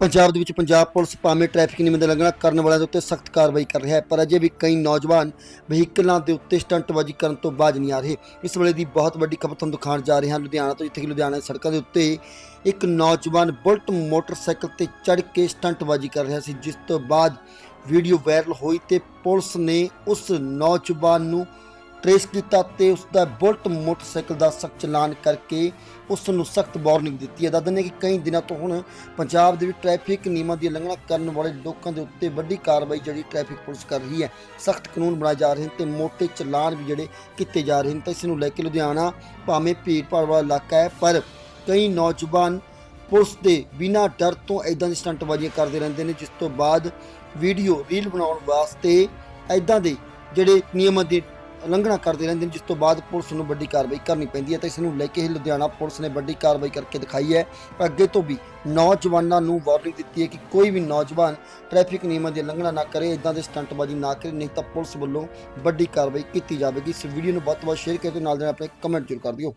ਪੰਜਾਬ ਦੇ ਵਿੱਚ ਪੰਜਾਬ ਪੁਲਿਸ ਭਾਵੇਂ ਟ੍ਰੈਫਿਕ ਨਿਯਮਾਂ ਦੀ ਉਲੰਘਣਾ ਕਰਨ ਵਾਲਿਆਂ ਦੇ ਉੱਤੇ ਸਖਤ ਕਾਰਵਾਈ ਕਰ ਰਿਹਾ ਹੈ, ਪਰ ਅਜੇ ਵੀ ਕਈ ਨੌਜਵਾਨ ਵਹੀਕਲਾਂ ਦੇ ਉੱਤੇ ਸਟੰਟਬਾਜ਼ੀ ਕਰਨ ਤੋਂ ਬਾਜ ਨਹੀਂ ਆ ਰਹੇ। ਇਸ ਵੇਲੇ ਦੀ ਬਹੁਤ ਵੱਡੀ ਖਬਰ ਤੁਹਾਨੂੰ ਦਿਖਾਉਣ ਜਾ ਰਹੇ ਹਾਂ। ਲੁਧਿਆਣਾ ਤੋਂ ਜਿੱਥੇ ਕਿ ਲੁਧਿਆਣਾ ਦੀ ਸੜਕਾਂ ਦੇ ਉੱਤੇ ਇੱਕ ਨੌਜਵਾਨ ਬੁਲਟ ਮੋਟਰਸਾਈਕਲ ਤੇ ਚੜ੍ਹ ਕੇ ਸਟੰਟਬਾਜ਼ੀ ਕਰ ਰਿਹਾ ਸੀ, ਜਿਸ ਤੋਂ ਬਾਅਦ ਵੀਡੀਓ ਵਾਇਰਲ ਹੋਈ ਤੇ ਪੁਲਿਸ ਨੇ ਉਸ ਨੌਜਵਾਨ ਨੂੰ ਟ੍ਰੇਸ ਕੀਤਾ ਤੇ ਉਸ ਦਾ ਬੁਲਟ ਮੋਟਰਸਾਈਕਲ ਦਾ ਸਖਤ ਚਲਾਨ ਕਰਕੇ ਉਸ ਨੂੰ ਸਖਤ ਵਾਰਨਿੰਗ ਦਿੱਤੀ ਹੈ। ਦੱਸਦੇ ਨੇ ਕਿ ਕਈ ਦਿਨਾਂ ਤੋਂ ਹੁਣ ਪੰਜਾਬ ਦੇ ਵਿੱਚ ਟ੍ਰੈਫਿਕ ਨਿਯਮਾਂ ਦੀ ਉਲੰਘਣਾ ਕਰਨ ਵਾਲੇ ਲੋਕਾਂ ਦੇ ਉੱਤੇ ਵੱਡੀ ਕਾਰਵਾਈ ਜਿਹੜੀ ਟ੍ਰੈਫਿਕ ਪੁਲਿਸ ਕਰ ਰਹੀ ਹੈ। ਸਖਤ ਕਾਨੂੰਨ ਬਣਾਏ ਜਾ ਰਹੇ ਹਨ ਤੇ ਮੋਟੇ ਚਲਾਨ ਵੀ ਜਿਹੜੇ ਕੀਤੇ ਜਾ ਰਹੇ ਹਨ ਤਾਂ ਇਸ ਨੂੰ ਲੈ ਕੇ ਲੁਧਿਆਣਾ ਭਾਵੇਂ ਭੀੜ ਭਾੜ ਵਾਲਾ ਇਲਾਕਾ ਹੈ, ਪਰ ਕਈ ਨੌਜਵਾਨ ਪੁਲਿਸ ਦੇ ਬਿਨਾਂ ਡਰ ਤੋਂ ਐਦਾਂ ਦੀ ਸਟੰਟਬਾਜ਼ੀਆਂ ਕਰਦੇ ਰਹਿੰਦੇ ਨੇ, ਜਿਸ ਤੋਂ ਬਾਅਦ ਵੀਡੀਓ, ਰੀਲ ਬਣਾਉਣ ਵਾਸਤੇ ਐਦਾਂ ਦੇ ਜਿਹੜੇ ਨਿਯਮਾਂ ਦੀ ਉਲੰਘਣਾ ਕਰਦੇ ਰਹਿੰਦੇ ਨੇ, ਜਿਸ ਤੋਂ ਬਾਅਦ ਪੁਲਿਸ ਨੂੰ ਵੱਡੀ ਕਾਰਵਾਈ ਕਰਨੀ ਪੈਂਦੀ ਹੈ ਤਾਂ ਇਸ ਨੂੰ ਲੈ ਕੇ ਹੀ ਲੁਧਿਆਣਾ ਪੁਲਿਸ ਨੇ ਵੱਡੀ ਕਾਰਵਾਈ ਕਰਕੇ ਦਿਖਾਈ ਹੈ। ਅੱਗੇ ਤੋਂ ਵੀ ਨੌਜਵਾਨਾਂ ਨੂੰ ਵਾਰਨਿੰਗ ਦਿੱਤੀ ਹੈ ਕਿ ਕੋਈ ਵੀ ਨੌਜਵਾਨ ਟ੍ਰੈਫਿਕ ਨਿਯਮਾਂ ਦੀ ਉਲੰਘਣਾ ਨਾ ਕਰੇ ਇਦਾਂ ਦੇ ਸਟੰਟਬਾਜ਼ੀ ਨਾ ਕਰੇ, ਨਹੀਂ ਤਾਂ ਪੁਲਿਸ ਵੱਲੋਂ ਵੱਡੀ ਕਾਰਵਾਈ ਕੀਤੀ ਜਾਵੇਗੀ। ਇਸ ਵੀਡੀਓ ਨੂੰ ਵੱਧ ਤੋਂ ਵੱਧ ਸ਼ੇਅਰ ਕਰਕੇ ਨਾਲ ਦੇ ਨਾਲ ਆਪਣੇ ਕਮੈਂਟ ਜ਼ਰੂਰ ਕਰ ਦਿਓ।